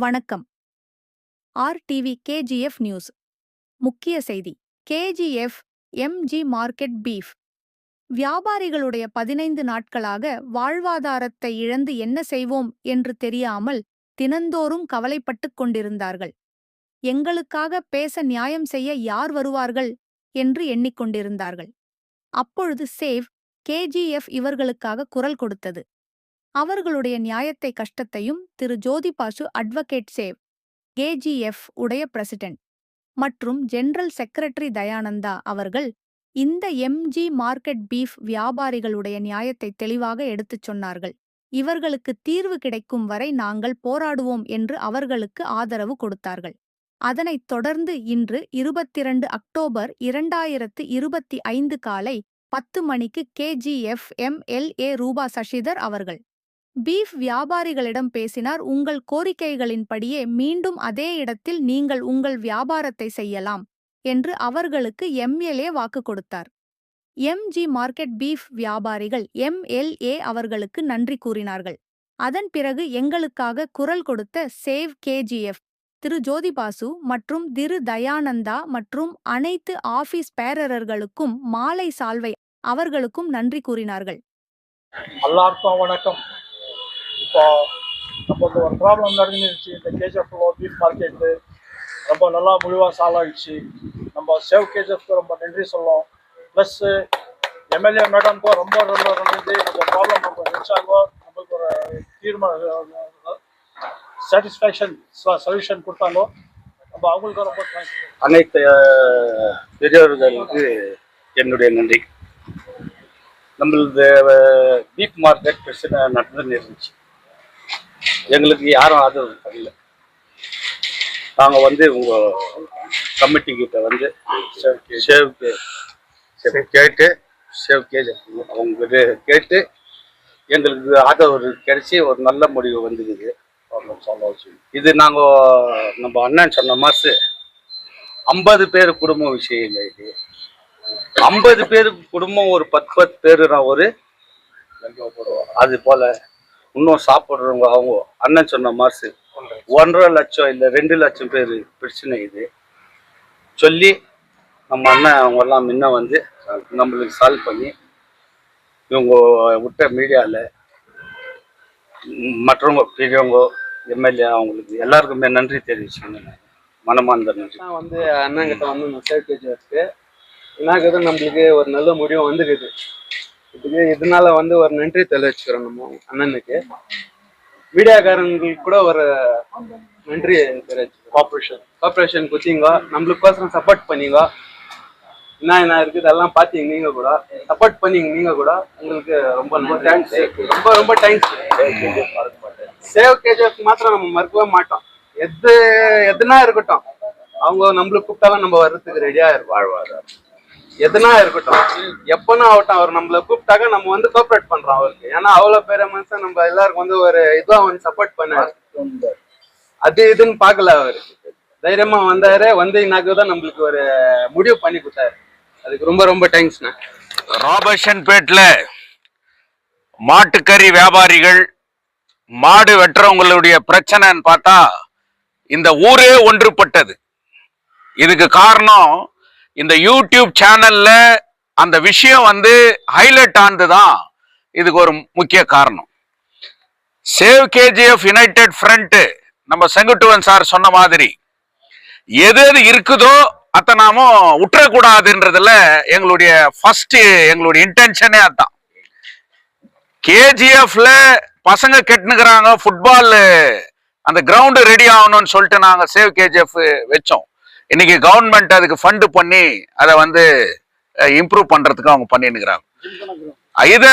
வணக்கம். RTV KGF news. முக்கிய செய்தி கேஜிஎஃப் எம்ஜி மார்க்கெட் பீஃப். வியாபாரிகளுடைய பதினைந்து நாட்களாக வாழ்வாதாரத்தை இழந்து என்ன செய்வோம் என்று தெரியாமல் தினந்தோறும் கவலைப்பட்டுக் கொண்டிருந்தார்கள். எங்களுக்காக பேச நியாயம் செய்ய யார் வருவார்கள் என்று எண்ணிக்கொண்டிருந்தார்கள் அப்பொழுது சேவ் கேஜிஎஃப் இவர்களுக்காக குரல் கொடுத்தது. அவர்களுடைய நியாயத்தை கஷ்டத்தையும் திரு. ஜோதிபாசு அட்வொகேட் சேவ் கேஜிஎஃப் உடைய பிரசிடென்ட் மற்றும் ஜெனரல் செக்ரட்டரி தயானந்தா அவர்கள் இந்த எம்ஜி மார்க்கெட் பீஃப் வியாபாரிகளுடைய நியாயத்தை தெளிவாக எடுத்துச் சொன்னார்கள். இவர்களுக்கு தீர்வு கிடைக்கும் வரை நாங்கள் போராடுவோம் என்று அவர்களுக்கு ஆதரவு கொடுத்தார்கள். அதனைத் தொடர்ந்து இன்று இருபத்திரண்டு அக்டோபர் இரண்டாயிரத்து இருபத்தி ஐந்து காலை பத்து மணிக்கு கேஜிஎஃப் எம்எல்ஏ ரூபா சசிதர் அவர்கள் பீஃப் வியாபாரிகளிடம் பேசினார். உங்கள் கோரிக்கைகளின்படியே மீண்டும் அதே இடத்தில் நீங்கள் உங்கள் வியாபாரத்தை செய்யலாம் என்று அவர்களுக்கு எம்எல்ஏ வாக்கு கொடுத்தார். எம்ஜி மார்க்கெட் பீஃப் வியாபாரிகள் எம்எல்ஏ அவர்களுக்கு நன்றி கூறினார்கள். அதன் பிறகு எங்களுக்காக குரல் கொடுத்த சேவ் கேஜிஎஃப் திரு ஜோதிபாசு மற்றும் திரு தயானந்தா மற்றும் அனைத்து ஆபீஸ் பேரரர்களுக்கும் மாலை சால்வை அவர்களுக்கும் நன்றி கூறினார்கள். எல்லாருக்கும் வணக்கம். இப்போ நம்மளுக்கு ஒரு ப்ராப்ளம் நடந்துருச்சு. இந்த கேஜிஎஃப் பீஃப் மார்க்கெட்டு ரொம்ப நல்லா முழுவாக சால்வ் ஆகிடுச்சு நம்ம சேவ் கேஜிஎஃப்க்கு ரொம்ப நன்றி சொல்லலாம் ப்ளஸ்ஸு எம்எல்ஏ மேடம்க்கும் ரொம்ப ரொம்ப நன்றி நம்ம ப்ராப்ளம் நம்ம நினச்சாங்கோ நம்மளுக்கு ஒரு தீர்மானம் சாட்டிஸ்ஃபேக்ஷன் சொல்யூஷன் கொடுத்தாங்கோ. நம்ம அவங்களுக்கும் ரொம்ப தேங்க்ஸ் அனைத்து பெரியவர்களுக்கு என்னுடைய நன்றி. நம்மளது பீப் மார்க்கெட் பிரச்சனை நடந்துன்னு இருந்துச்சு எங்களுக்கு யாரும் ஆதரவு பண்ணல நாங்கள் வந்து உங்கள் கமிட்டி கிட்ட வந்து சேவ் கேட்டு. சேவ் கேஜ் அவங்க கேட்டு. எங்களுக்கு ஆதரவு கிடைச்சி ஒரு நல்ல முடிவு வந்துக்குது இது நாங்கள் நம்ம அண்ணன் சொன்ன மாதிரி ஐம்பது பேர் குடும்ப விஷயம் இல்லை இது. ஐம்பது பேர் குடும்பம் ஒரு பத்து பத்து பேருனா ஒரு அது போல இன்னும் சாப்பிட்றவங்க அவங்க அண்ணன் சொன்ன மாதிரி ஒன்றரை லட்சம் இல்லை ரெண்டு லட்சம் பேர் பிரச்சனை இது. சொல்லி நம்ம அண்ணன் அவங்க எல்லாம் முன்ன வந்து நம்மளுக்கு சால்வ் பண்ணி இவங்க விட்ட மீடியாவில் மற்றவங்க பெரியவங்க எம்எல்ஏ அவங்களுக்கு எல்லாருக்குமே நன்றி தெரிவிச்சுக்கணும். மனமார்ந்த நன்றி. வந்து அண்ணங்கிட்ட வந்து மெசேஜ் இருக்கு. என்னாக்குது நம்மளுக்கு ஒரு நல்ல முடிவு வந்துக்குது இதுக்கு இதனால வந்து ஒரு நன்றி தெரிவிச்சுக்கிறோம் நம்ம அண்ணனுக்கு. மீடியாக்காரங்களுக்கு கூட ஒரு நன்றி தெரிவிச்சுக்கிறோம். கார்பரேஷன் கார்பரேஷன் குத்திங்க நம்மளுக்கோசரம் சப்போர்ட் பண்ணீங்க என்ன என்ன இருக்குது அதெல்லாம் பார்த்தீங்க நீங்க கூட. சப்போர்ட் பண்ணீங்க நீங்க கூட உங்களுக்கு ரொம்ப ரொம்ப தேங்க்ஸ் ரொம்ப ரொம்ப தேங்க்ஸ் சேவ் கேஜிஎஃப் மாத்திரம் நம்ம மறக்கவே மாட்டோம். எது எதுனா இருக்கட்டும். அவங்க நம்மளுக்கு கூப்பிட்டாலும் நம்ம வர்றதுக்கு ரெடியா இருக்கும் வாழ்வாதாரம். எதுனா இருக்கட்டும். எப்பனா ஆகட்டும் அவர் நம்மள கூப்பிட்டாக்க நம்ம வந்து கோஆப்ரேட் பண்றோம் அவருக்கு. ஏன்னா அவ்வளவு பெரிய மனுஷன் நம்ம எல்லாருக்கும் வந்து ஒரு இதுவா வந்து சப்போர்ட் பண்ணாரு. அது இதுன்னு பார்க்கல அவரு. தைரியமா வந்தாரு. வந்து தான் நம்மளுக்கு ஒரு முடிவு பண்ணி கொடுத்தாரு. அதுக்கு ரொம்ப ரொம்ப தேங்க்ஸ்ண்ணா ராபர்ஷன்பேட்ல மாட்டுக்கறி வியாபாரிகள் மாடு வெட்டுறவங்களுடைய பிரச்சனைன்னு பார்த்தா இந்த ஊரே ஒன்றுபட்டது. இதுக்கு காரணம் இந்த யூடியூப் சேனல்ல அந்த விஷயம் வந்து ஹைலைட் ஆனது தான் இதுக்கு ஒரு முக்கிய காரணம். சேவ் கேஜிஎஃப் யுனைடெட் ஃப்ரண்ட் நம்ம செங்குட்டுவன் சார் சொன்ன மாதிரி எது எது இருக்குதோ அத்தை நாம விட்டுறக்கூடாதுன்றதுல எங்களுடைய ஃபர்ஸ்ட் எங்களுடைய இன்டென்ஷனே அதான் கேஜிஎஃப்ல பசங்க கெட்டுனுக்குறாங்க ஃபுட்பால் அந்த கிரவுண்டு ரெடி ஆகணும்னு சொல்லிட்டு நாங்கள் சேவ் கேஜிஎஃப் வச்சோம். இன்னைக்கு கவர்மெண்ட் அதுக்கு ஃபண்டு பண்ணி அதை வந்து இம்ப்ரூவ் பண்றதுக்கு அவங்க பண்ணினுக்கிறாங்க இத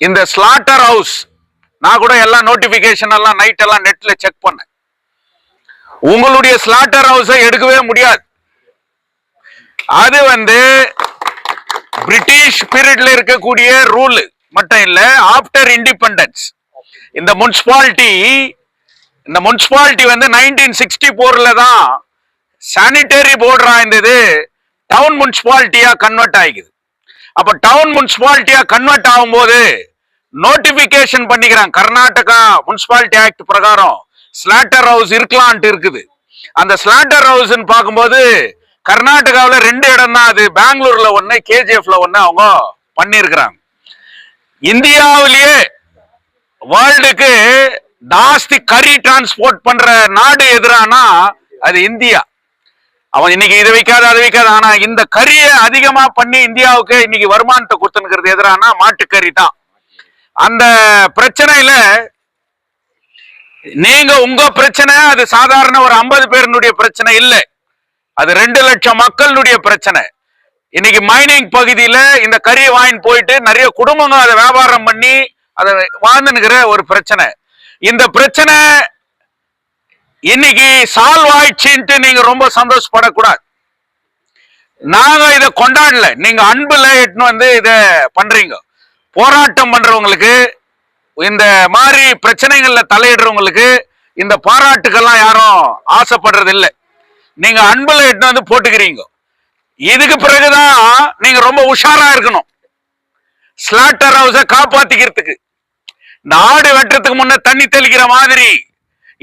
இந்த ஸ்லாட்டர் ஹவுஸ் நான் கூட எல்லா நோட்டிபிகேஷன் எல்லாம் நைட் எல்லாம் நெட்ல செக் பண்ணேன். உங்களுடைய ஸ்லாட்டர் ஹவுஸை எடுக்கவே முடியாது. அது வந்து பிரிட்டிஷ் பீரியட்ல இருக்கக்கூடிய ரூல் மட்டும் இல்ல ஆஃப்டர் இண்டிபெண்டன்ஸ் இந்த முனிசிபாலிட்டி இந்த முனிசிபாலிட்டி வந்து நைன்டீன் சிக்ஸ்டி போர்ல தான் சானிடரி போர்டரா இருந்தது டவுன் முனிசிபாலிட்டியா கன்வெர்ட் ஆகிக்குது அப்ப டவுன் முனிசிபாலிட்டியா கன்வெர்ட் ஆகும்போது நோட்டிபிகேஷன் பண்ணிக்கிறாங்க. கர்நாடகா முனிசிபாலிட்டி ஆக்ட் பிரகாரம் ஸ்லாட்டர் ஹவுஸ் இருக்கலான்ட்டு இருக்குது. அந்த ஸ்லாட்டர் ஹவுஸ்ன்னு பார்க்கும்போது கர்நாடகாவில் ரெண்டு இடம் தான் அது. பெங்களூர்ல ஒன்று கேஜிஎஃப்ல ஒன்று அவங்க பண்ணியிருக்கிறாங்க இந்தியாவிலேயே வேர்ல்டுக்கு ஜாஸ்தி கறி டிரான்ஸ்போர்ட் பண்ற நாடு எதிரானா அது இந்தியா. அவன் இன்னைக்கு இதை வைக்காத அதை வைக்காத. ஆனா இந்த கறியை அதிகமா பண்ணி இந்தியாவுக்கு இன்னைக்கு வருமானத்தை கொடுத்துனுக்கிறது எதிரானா மாட்டுக்கறி தான். அந்த பிரச்சனையில நீங்க உங்க பிரச்சனை அது சாதாரண ஒரு ஐம்பது பேருனுடைய பிரச்சனை இல்லை. அது ரெண்டு லட்சம் மக்களுடைய பிரச்சனை. இன்னைக்கு மைனிங் பகுதியில இந்த கறியை வாங்கிட்டு போயிட்டு நிறைய குடும்பங்கள் அதை வியாபாரம் பண்ணி அதை வாழ்ந்துனுக்கிற ஒரு பிரச்சனை. இந்த பிரச்சனை இன்னைக்கு சால்வ் ஆயிடுச்சுன்ட்டு நீங்க ரொம்ப சந்தோஷப்படக்கூடாது. நாங்க இதை கொண்டாடல. நீங்க அன்புல எட்டுன்னு வந்து இத பண்றீங்க. போராட்டம் பண்றவங்களுக்கு இந்த மாதிரி பிரச்சனைகள்ல தலையிடுறவங்களுக்கு இந்த பாராட்டுக்கெல்லாம் யாரும் ஆசைப்படுறது இல்லை நீங்க அன்புல எட்டுன்னு வந்து போட்டுக்கிறீங்க. இதுக்கு பிறகுதான் நீங்க ரொம்ப உஷாரா இருக்கணும். ஸ்லாட்டர் ஹவுஸை காப்பாத்திக்கிறதுக்கு. நாடு வெட்டுறதுக்கு முன்ன தண்ணி தெளிக்கிற மாதிரி.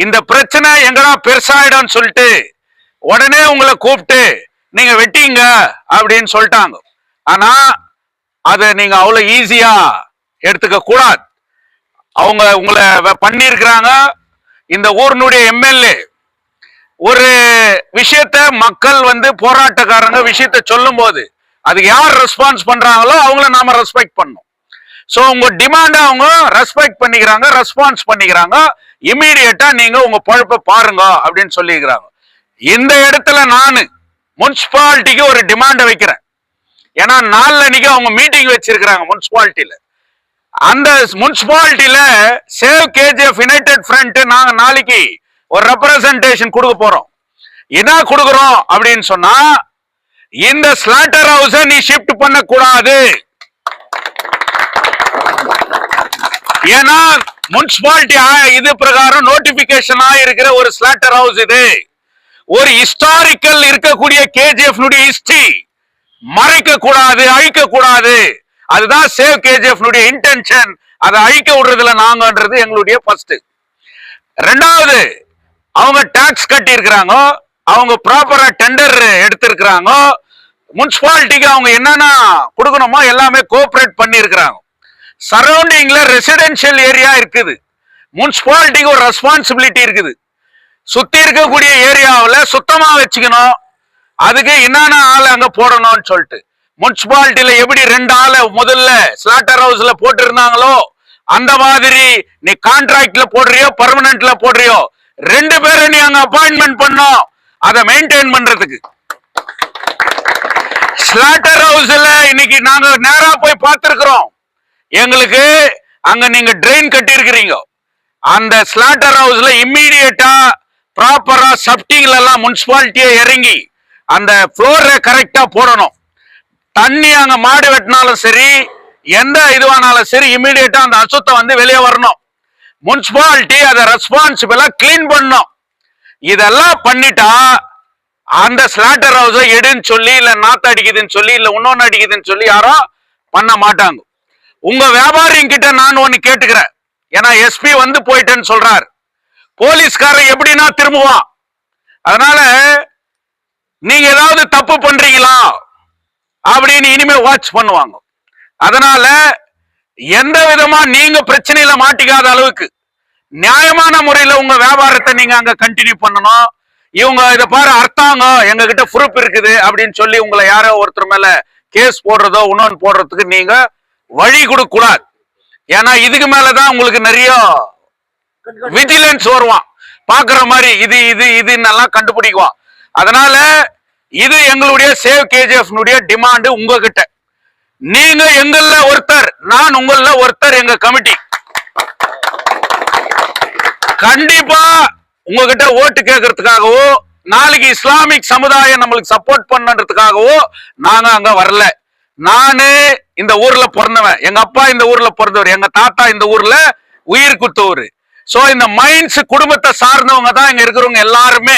இந்த பிரச்சனை எங்கடா பெருசாயிடும்னு சொல்லிட்டு உடனே உங்களை கூப்பிட்டு நீங்க வெட்டிங்க அப்படின்னு சொல்லிட்டாங்க. ஆனா அதை நீங்க அவ்வளவு ஈஸியா எடுத்துக்க கூடாது. அவங்க உங்களை பண்ணியிருக்கிறாங்க. இந்த ஊரினுடைய எம்எல்ஏ ஒரு விஷயத்த மக்கள் வந்து போராட்டக்காரங்க விஷயத்த சொல்லும் போது அதுக்கு யார் ரெஸ்பான்ஸ் பண்றாங்களோ அவங்கள நாம ரெஸ்பெக்ட் பண்ணும் ஸோ உங்க டிமாண்டை அவங்க ரெஸ்பெக்ட் பண்ணிக்கிறாங்க ரெஸ்பான்ஸ் பண்ணிக்கிறாங்க. இமீடியட்டா நீங்க உங்க பழப்பை பாருங்க அப்படின்னு சொல்லிக்கிறாங்க. இந்த இடத்துல நான் முனிசிபாலிட்டிக்கு ஒரு டிமாண்டை வைக்கிறேன். ஏன்னா நாளன்னைக்கு அவங்க மீட்டிங் வச்சிருக்கிறாங்க முனிசிபாலிட்டியில அந்த முனிசிபாலிட்டியில சேவ் கேஜிஎஃப் யுனைடெட் ஃப்ரண்ட் நாங்க நாளைக்கு ஒரு ரெப்ரசன்டேஷன் கொடுக்க போறோம். என்ன கொடுக்குறோம் அப்படின்னு சொன்னா இந்த ஸ்லாட்டர் ஹவுஸை நீ ஷிஃப்ட் பண்ணக்கூடாது. ஏன்னா முனிசிபாலிட்டி இது பிரகாரம் நோட்டிபிகேஷன் ஆயிருக்கிற ஒரு ஸ்லாட்டர் ஹவுஸ் இது. ஒரு ஹிஸ்டாரிக்கல் இருக்கக்கூடிய கேஜிஎஃப் ஹிஸ்டரி மறைக்க கூடாது அழிக்க கூடாது அதுதான் சேவ் கேஜிஎஃப் இன்டென்ஷன் அதை அழிக்க விடுறதுல நாங்கன்றது எங்களுடைய ஃபர்ஸ்ட் ரெண்டாவது அவங்க டாக்ஸ் கட்டி இருக்கிறாங்க அவங்க ப்ராப்பரா டெண்டர் எடுத்திருக்கிறாங்க. முனிசிபாலிட்டிக்கு அவங்க என்னென்ன கொடுக்கணுமோ எல்லாமே கோஆபரேட் பண்ணி இருக்கிறாங்க சரௌண்டிங்ல ரெசிடென்ஷியல் ஏரியா இருக்குது. முனிசிபாலிட்டிக்கு ஒரு ரெஸ்பான்சிபிலிட்டி இருக்குது. சுத்தி இருக்கக்கூடிய ஏரியாவில் சுத்தமா வச்சுக்கணும். அதுக்கு என்னென்ன ஆள் அங்க போடணும்னு சொல்லிட்டு. முனிசிபாலிட்டியில எப்படி ரெண்டு ஆளை முதல்ல ஸ்லாட்டர் ஹவுஸ்ல போட்டிருந்தாங்களோ அந்த மாதிரி நீ கான்ட்ராக்ட்ல போடுறியோ பர்மனன்ட்ல போடுறியோ ரெண்டு பேரை நீ அங்க அப்பாயின்மெண்ட் பண்ணோம் அதை மெயின்டைன் பண்றதுக்கு. ஸ்லாட்டர் ஹவுஸ்ல இன்னைக்கு நாங்க நேரா போய் பார்த்திருக்கிறோம். எங்களுக்கு அங்க நீங்க ட்ரெயின் கட்டியிருக்கிறீங்க. அந்த ஸ்லாட்டர் ஹவுஸ்ல இம்மீடியட்டா ப்ராப்பரா சப்டிங்ல எல்லாம் முனிசிபாலிட்டியை இறங்கி அந்த ஃப்ளோரை கரெக்டா போடணும். தண்ணி அங்க மாடு வெட்டினாலும் சரி எந்த இதுவானாலும் சரி இம்மீடியட்டா அந்த அசுத்தம் வந்து வெளியே வரணும். முனிசிபாலிட்டி அதை ரெஸ்பான்சிபிளா கிளீன் பண்ணும் இதெல்லாம் பண்ணிட்டா அந்த ஸ்லாட்டர் ஹவுஸை எடுன்னு சொல்லி இல்ல நாத்த அடிக்குதுன்னு சொல்லி இல்ல இன்னொன்னு அடிக்குதுன்னு சொல்லி யாரும் பண்ண மாட்டாங்க. உங்க வியாபாரியும் கிட்ட நான் ஒன்னு கேட்டுக்கிறேன். ஏன்னா எஸ்பி வந்து போயிட்டேன்னு சொல்றார். போலீஸ்காரன் எப்படின்னா திரும்புவான். அதனால நீங்க ஏதாவது தப்பு பண்றீங்களா? அப்படின்னு இனிமே வாட்ச் பண்ணுவாங்க. அதனால எந்த விதமா நீங்க பிரச்சனையில மாட்டிக்காத அளவுக்கு நியாயமான முறையில உங்க வியாபாரத்தை நீங்க அங்க கண்டினியூ பண்ணணும். இவங்க இதை பாரு அர்த்தாங்க. எங்க கிட்ட ப்ரூஃப் இருக்குது அப்படின்னு சொல்லி உங்களை யாரோ ஒருத்தர் மேல கேஸ் போடுறதோ இன்னொன்னு போடுறதுக்கு நீங்க வழி கொடுக்கூடாது ஏன்னா இதுக்கு மேலதான் உங்களுக்கு நிறைய விஜிலன்ஸ் வருவான். பாக்குற மாதிரி இது இது இதுன்னு எல்லாம் கண்டுபிடிக்குவான். அதனால இது எங்களுடைய சேவ் கேஜிஎஃப்னுடைய டிமாண்டு உங்ககிட்ட. நீங்க எங்கள்ல ஒருத்தர் நான் உங்கள ஒருத்தர் எங்க கமிட்டி கண்டிப்பா உங்ககிட்ட ஓட்டு கேட்கறதுக்காகவோ நாளைக்கு இஸ்லாமிக் சமுதாயம் நம்மளுக்கு சப்போர்ட் பண்ணுன்றதுக்காகவோ நாங்க அங்க வரல. நானு இந்த ஊர்ல பிறந்தவன். எங்க அப்பா இந்த ஊர்ல பிறந்தவர். எங்க தாத்தா இந்த ஊர்ல உயிர் குத்தவர். சோ இந்த மைன்ஸ் குடும்பத்தை சார்ந்தவங்க தான் இங்க இருக்கிறவங்க எல்லாருமே.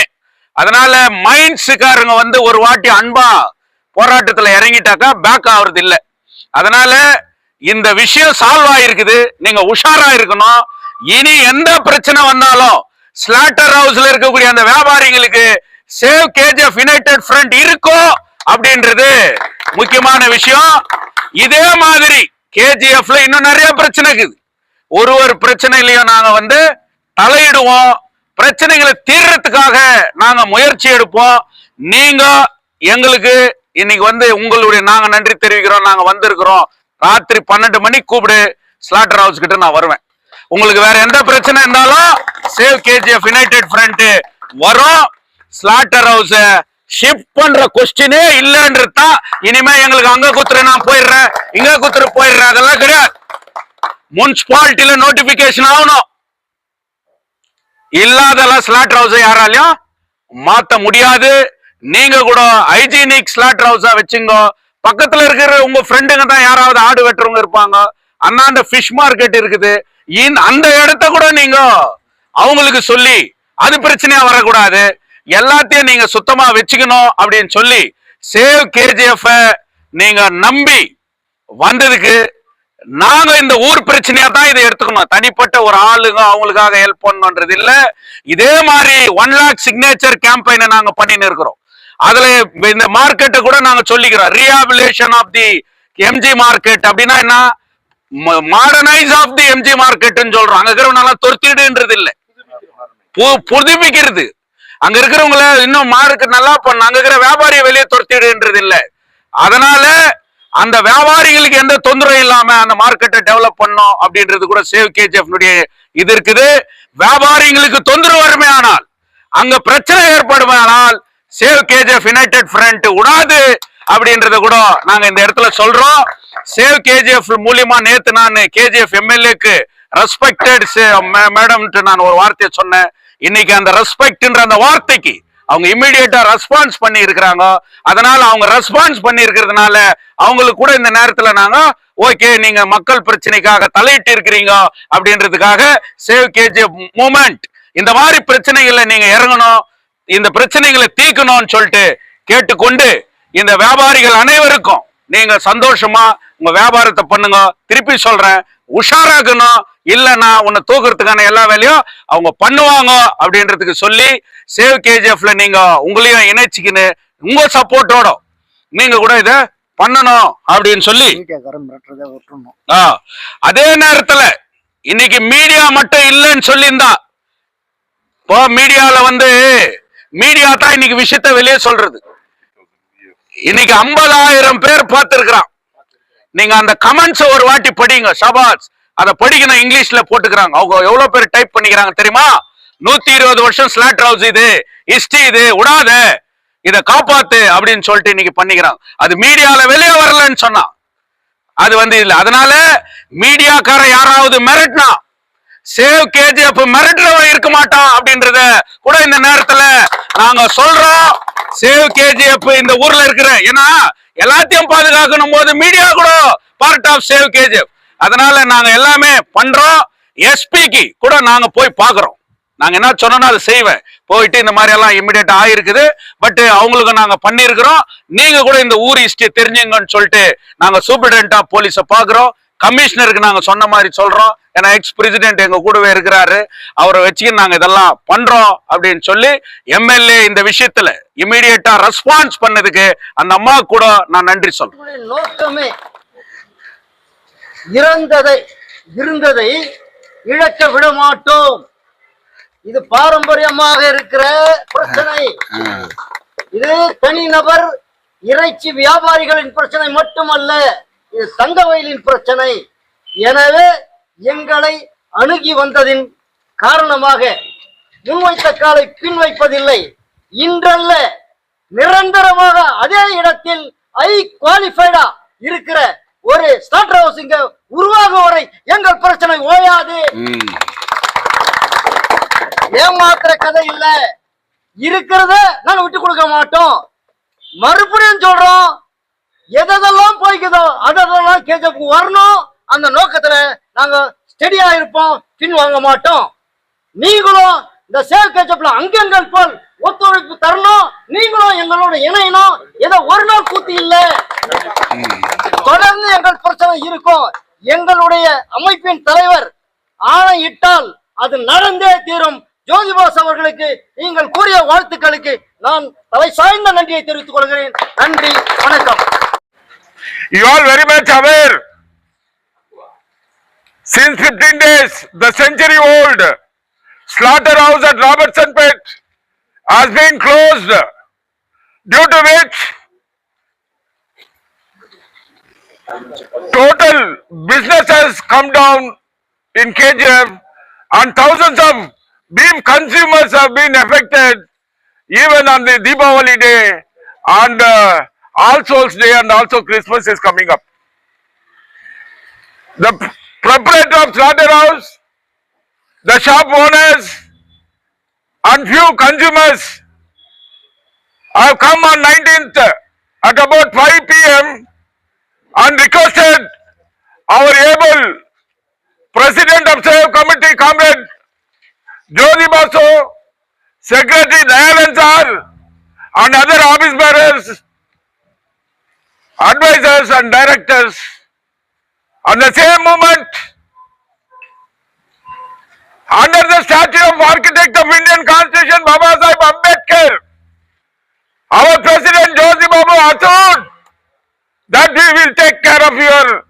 அதனால மைன்ஸுக்காரங்க வந்து ஒரு வாட்டி அன்பா போராட்டத்துல இறங்கிட்டாக்கா பேக் ஆகுறது இல்லை. அதனால இந்த விஷயம் சால்வ் ஆயிருக்குது. நீங்க உஷாரா இருக்கணும். இனி எந்த பிரச்சனை வந்தாலும் ஸ்லாட்டர் ஹவுஸ்ல இருக்கக்கூடிய அந்த வியாபாரிகளுக்கு சேவ் கேஜிஎஃப் யுனைடெட் ஃப்ரண்ட் இருக்கோ அப்படின்றது முக்கியமான விஷயம். இதே மாதிரி கேஜிஎஃப்ல இன்னும் நிறைய பிரச்சனை இருக்குது. ஒரு ஒரு பிரச்சனையிலையும் நாங்க வந்து தலையிடுவோம். பிரச்சனைகளை தீர்றதுக்காக நாங்க முயற்சி எடுப்போம். நீங்க எங்களுக்கு இன்னைக்கு வந்து உங்களுடைய நாங்க நன்றி தெரிவிக்கிறோம். நாங்க வந்திருக்கிறோம். ராத்திரி பன்னெண்டு மணிக்கு கூப்பிடு ஸ்லாட்டர் ஹவுஸ் கிட்ட நான் வருவேன். உங்களுக்கு வேற எந்த பிரச்சனை இருந்தாலும் சேவ் கேஜிஎஃப் யுனைடெட் ஃப்ரண்ட் வரும். ஸ்லாட்டர் ஹவுஸை ஷிஃப்ட் பண்ற கொஸ்டினே இல்லைன்றது தான் இனிமே எங்களுக்கு அங்க குத்துரு நான் போயிடுறேன். இங்க குத்துரு போயிடுறேன். அதெல்லாம் கிடையாது. முனிசிபாலிட்டியில நோட்டிபிகேஷன் ஆகணும். இல்லாதெல்லாம் ஸ்லாட்டர் ஹவுஸ் யாராலையும் மாத்த முடியாது. நீங்க கூட ஹைஜீனிக் ஸ்லாட்டர் ஹவுஸா வச்சுங்க. பக்கத்துல இருக்கிற உங்க ஃப்ரெண்டுங்க தான் யாராவது ஆடு வெட்டுறவங்க இருப்பாங்க. அண்ணாண்ட ஃபிஷ் மார்க்கெட் இருக்குது. அந்த இடத்த கூட நீங்க அவங்களுக்கு சொல்லி அது பிரச்சனையா வரக்கூடாது. எல்லாத்தையும் நீங்க சுத்தமா வச்சுக்கணும் அப்படின்னு சொல்லி சேவ் கேஜிஎஃப் நீங்க நம்பி வந்ததுக்கு நாங்க இந்த ஊர் பிரச்சனையா தான் இதை எடுத்துக்கணும். தனிப்பட்ட ஒரு ஆளுங்க அவங்களுக்காக ஹெல்ப் பண்ணணுன்றது இல்ல. இதே மாதிரி ஒன் லேக் சிக்னேச்சர் கேம்பெயினை நாங்க பண்ணின்னு இருக்கிறோம். அதுல இந்த மார்க்கெட்டை கூட நாங்க சொல்லிக்கிறோம். Rehabilitation of the MG market அப்படின்னா என்ன? மாடர்னைஸ் ஆஃப் தி எம்ஜி மார்க்கெட்னு சொல்றோம். அங்க இருக்கிறவங்க நல்லா தொர்த்திடுன்றது இல்லை. பு- புதுப்பிக்கிறது. அங்க இருக்கிறவங்கள இன்னும் மார்க்கெட் நல்லா பண்ண. அங்க இருக்கிற வியாபாரியை வெளியே துரத்திடுன்றது இல்லை. அதனால அந்த வியாபாரிகளுக்கு எந்த தொந்தரவும் இல்லாம அந்த மார்க்கெட்டை டெவலப் பண்ணோம் அப்படின்றது கூட சேவ் கேஜிஎஃப் இது இருக்குது. வியாபாரிகளுக்கு தொந்தரவு வருமே ஆனால் அங்க பிரச்சனை ஏற்படுமானால் சேவ் கேஜிஎஃப் யுனைடெட் ஃப்ரண்ட் உடாது அப்படின்றத கூட நாங்க இந்த இடத்துல சொல்றோம். சேவ் கேஜிஎஃப் மூலியமா நேத்து நான் கேஜிஎஃப் எம்எல்ஏக்கு ரெஸ்பெக்டட் மேடம்ட்டு நான் ஒரு வார்த்தையை சொன்னேன். இன்னைக்கு அந்த ரெஸ்பெக்ட்ன்ற அந்த வார்த்தைக்கு அவங்க இம்மிடியேட்டா ரெஸ்பான்ஸ் பண்ணி இருக்கிறாங்க அதனால அவங்க ரெஸ்பான்ஸ் பண்ணி இருக்கிறதுனால அவங்களுக்கு கூட இந்த நேரத்துல நாங்க ஓகே நீங்க மக்கள் பிரச்சனைக்காக தலையிட்டு இருக்கிறீங்க அப்படின்றதுக்காக சேவ் கேஜிஎஃப் மூமெண்ட் இந்த மாதிரி பிரச்சனைகள்ல நீங்க இறங்கணும் இந்த பிரச்சனைகளை தீக்கணும்னு சொல்லிட்டு கேட்டுக்கொண்டு இந்த வியாபாரிகள் அனைவருக்கும் நீங்க சந்தோஷமா உங்க வியாபாரத்தை பண்ணுங்க. திருப்பி சொல்றேன் உஷாராக்கணும் இல்லைன்னா உன்னை தூக்குறதுக்கான எல்லா வேலையும் அவங்க பண்ணுவாங்க அப்படின்றதுக்கு சொல்லி சேவ் கேஜிஎஃப்ல நீங்க உங்களையும் இணைச்சிக்கின்னு உங்க சப்போர்ட்டோட நீங்க கூட இத பண்ணணும் அப்படின்னு சொல்லி. அதே நேரத்துல இன்னைக்கு மீடியா மட்டும் இல்லைன்னு சொல்லியிருந்தா இப்போ மீடியால வந்து மீடியா தான் இன்னைக்கு விஷயத்த வெளியே சொல்றது. இன்னைக்கு ஐம்பதாயிரம் பேர் பார்த்திருக்கிறான். நீங்க அந்த கமெண்ட்ஸ் ஒரு வாட்டி படிங்க சபாஸ் அதை படிக்கணும் இங்கிலீஷ்ல போட்டுக்கிறாங்க. அவங்க எவ்வளவு பேர் டைப் பண்ணிக்கிறாங்க தெரியுமா? நூத்தி இருபது வருஷம் ஸ்லாட் ஹவுஸ் இது ஹிஸ்டரி இது விடாத இத காப்பாத்து அப்படின்னு சொல்லிட்டு இன்னைக்கு பண்ணிக்கிறாங்க. அது மீடியால வெளியே வரலன்னு சொன்னா அது வந்து இல்லை. அதனால மீடியாக்கார யாராவது மிரட்டினா சேவ் கேஜிஎஃப் மிரட்டுறவன் இருக்க மாட்டான் அப்படின்றத கூட இந்த நேரத்துல நாங்க சொல்றோம். சேவ் கேஜிஎஃப் இந்த ஊர்ல இருக்கிற ஏன்னா எல்லாத்தையும் பாதுகாக்கணும் போது மீடியா கூட பார்ட் ஆஃப் சேவ் கேஜிஎஃப். அதனால நாங்க எல்லாமே பண்றோம். எஸ்பிக்கு கூட நாங்க போய் பாக்குறோம். நாங்க என்ன சொன்னோம் அதை செய்வேன். போயிட்டு இந்த மாதிரி எல்லாம் இமிடியேட் ஆயிருக்குது. பட் அவங்களுக்கு நாங்க பண்ணிருக்கிறோம் நீங்க கூட இந்த ஊர் ஹிஸ்டரி தெரிஞ்சுங்கன்னு சொல்லிட்டு நாங்க சூப்பரிடென்ட் போலீஸை பாக்குறோம். கமிஷனருக்கு நாங்க சொன்ன மாதிரி சொல்றோம். ஏன்னா எக்ஸ் பிரசிடென்ட் எங்க கூடவே இருக்கிறாரு. அவரை வச்சுக்கின்னு நாங்க இதெல்லாம் பண்றோம் அப்படின்னு சொல்லி எம்எல்ஏ இந்த விஷயத்துல இமிடியேட்டா ரெஸ்பான்ஸ் பண்ணதுக்கு அந்த அம்மா கூட நான் நன்றி சொல்றேன். நோக்கமே இறந்ததை இருந்ததை இழக்க விட மாட்டோம் இது பாரம்பரியமாக இருக்கிற பிரச்சனை. இது தனிநபர் இறைச்சி வியாபாரிகளின் பிரச்சனை மட்டுமல்ல. இது தங்கவயலின் பிரச்சனை. எனவே எங்களை அணுகி வந்ததின் காரணமாக முன்வைத்த காலை பின் வைப்பதில்லை இன்றல்ல நிரந்தரமாக அதே இடத்தில் ஐ குவாலிஃபைடா இருக்கிற ஒரு ஸ்டார்டர் ஹவுஸ் இங்க உருவாகும் வரை எங்கள் பிரச்சனை ஓயாது. ஏமாத்துற கதை இல்ல. இருக்கிறத நாங்க விட்டு கொடுக்க மாட்டோம். மறுபடியும் சொல்றோம் எதெல்லாம் போய்க்குதோ அதெல்லாம் கேஜப் வரணும். அந்த நோக்கத்துல நாங்க ஸ்டெடியா இருப்போம். பின் வாங்க மாட்டோம். நீங்களும் இந்த சேவ் கேஜப்ல அங்கங்கள் போல் ஒத்துழைப்பு தரணும். நீங்களும் எங்களோட இணையணும். ஏதோ ஒரு நாள் கூத்தி இல்ல. தொடர்ந்து எங்கள் பிரச்சனை இருக்கும். எங்களுடைய அமைப்பின் தலைவர் ஆணையிட்டால் அது நடந்தே தீரும். ஜோதிபாஸ் அவர்களுக்கு நீங்கள் கூறிய வாழ்த்துக்களுக்கு நான் தலை சாய்ந்த நன்றியை தெரிவித்துக் கொள்கிறேன். நன்றி வணக்கம். You all very much aware. Since 15 days, the century old slaughterhouse at Robertson Pet has been closed due to which total business has come down in KGF and thousands of beef consumers have been affected even on the Deepavali day and uh, All Souls Day and also Christmas is coming up. The proprietor of slaughterhouse, the shop owners and few consumers have come on 19th at about 5 pm and requested our able president of save committee comrade Jyoti Basu, secretary Dayanand sir and other office bearers advisors and directors on the same moment under the statue of architect of Indian Constitution Baba Sahib Ambedkar our president Jyoti Babu assured that we will take care of your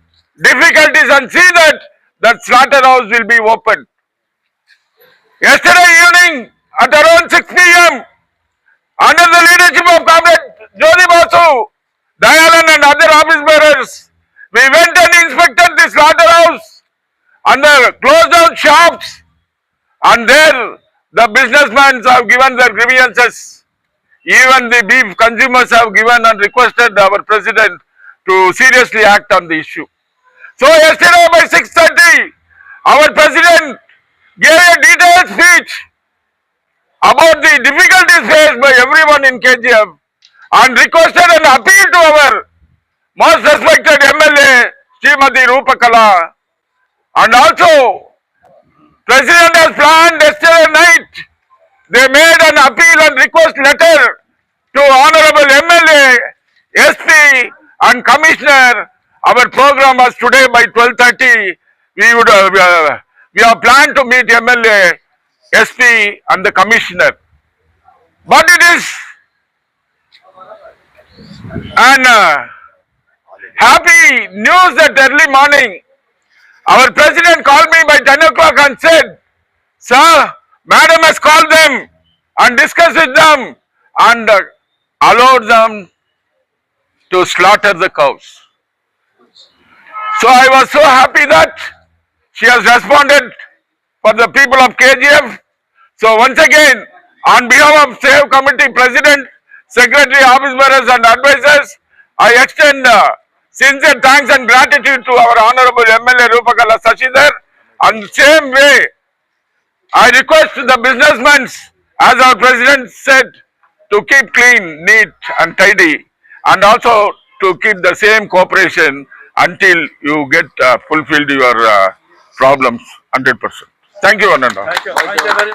difficulties and see that that slaughterhouse will be opened yesterday evening at around 6 pm under the leadership of Comrade Jyoti Basu Dayalan and other office bearers, we went and inspected the slaughterhouse and the closed down shops and there the businessmen have given their grievances. Even the beef consumers have given and requested our president to seriously act on the issue. So yesterday by 6.30, our president gave a detailed speech about the difficulties faced by everyone in KGF and requested an appeal to our most respected MLA, Srimati Rupakala. And also, President has planned yesterday night, they made an appeal and request letter to Honorable MLA, SP and Commissioner. Our program was today by 12.30. We would, uh, we, uh, we have planned to meet MLA, SP and the Commissioner. But it is and uh, happy news that early morning, our president called me by 10 o'clock and said, Sir, madam has called them and discussed with them and uh, allowed them to slaughter the cows. So I was so happy that she has responded for the people of KGF. So once again, on behalf of Save Committee President, Secretary, Office Bearers and Advisors, I extend uh, sincere thanks and gratitude to our Honorable MLA Rupakala Sashidhar. And same way, I request the businessmen, as our President said, to keep clean, neat and tidy and also to keep the same cooperation until you get uh, fulfilled your uh, problems 100%. Thank you, Ananda. Thank you. Thank you